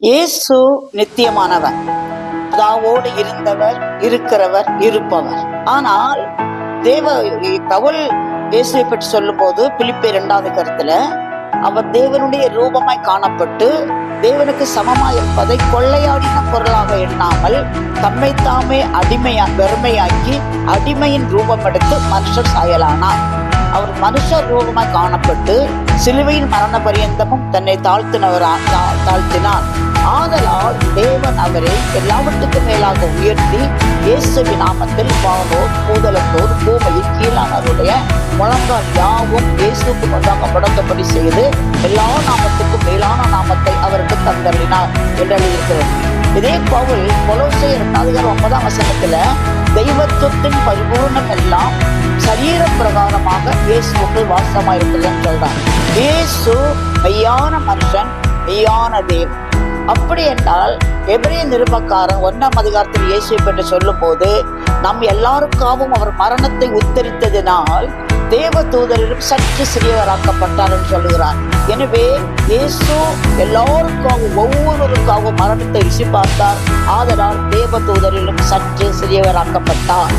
இயேசு நித்தியமானவர். தாவோடு இருந்தவர் இருக்கிறவர் இருப்பவர். ஆனால் தேவ பவுல் இயேசுவை பற்றி சொல்லும்போது பிலிப்பை இரண்டாவது கருத்துல அவர் தேவனுடைய ரூபமாய் காணப்பட்டு தேவனுக்கு சமமாய் இருப்பதை கொள்ளையாடின பொருளாக எண்ணாமல் தம்மை தாமே அடிமையா பெருமையாக்கி அடிமையின் ரூபம் எடுத்து மனுஷர் சாயலானார். அவர் மனுஷ ரூபமாய் காணப்பட்டு சிலுவையின் மரண பரியந்தமும் தன்னை தாழ்த்தினவரா தா- தாழ்த்தினார். ஆதலால் தேவன் அவரை எல்லாவற்றுக்கும் மேலாக உயர்த்தி இயேசுவின் நாமத்தில் வானோர் கூதலத்தோர் பூமையில் கீழானவருடைய முழங்கால் யாவும் இயேசுக்கு முன்பாக முடக்கப்படி செய்து எல்லா நாமத்துக்கும் மேலான நாமத்தை அவருக்கு தந்தறினார் என்றெழுதியிருக்கிறது இதே பவுல் கொலோசை இரண்டாவது ஒன்பதாம் வசனத்துல தெய்வத்துவத்தின் பரிபூர்ணம் எல்லாம் சரீர பிரகாரமாக இயேசுக்குள் வாசமாயிருக்குதுன்னு சொல்றான் இயேசு மெய்யான மனுஷன் மெய்யான தேவன். அப்படி என்றால் எபிரே நிருபக்காரன் ஒன்றாம் அதிகாரத்தில் இயேசுவை பற்றி சொல்லும் போது நம் எல்லாருக்காகவும் அவர் மரணத்தை உத்தரித்ததினால் தேவ தூதரிலும் சற்று சிறியவராக்கப்பட்டார் என்று சொல்லுகிறார். எனவே இயேசு எல்லாருக்காகவும் ஒவ்வொருவருக்காகவும் மரணத்தை ருசி பார்த்தார். ஆதலால் தேவ தூதரிலும் சற்று சிறியவராக்கப்பட்டார்.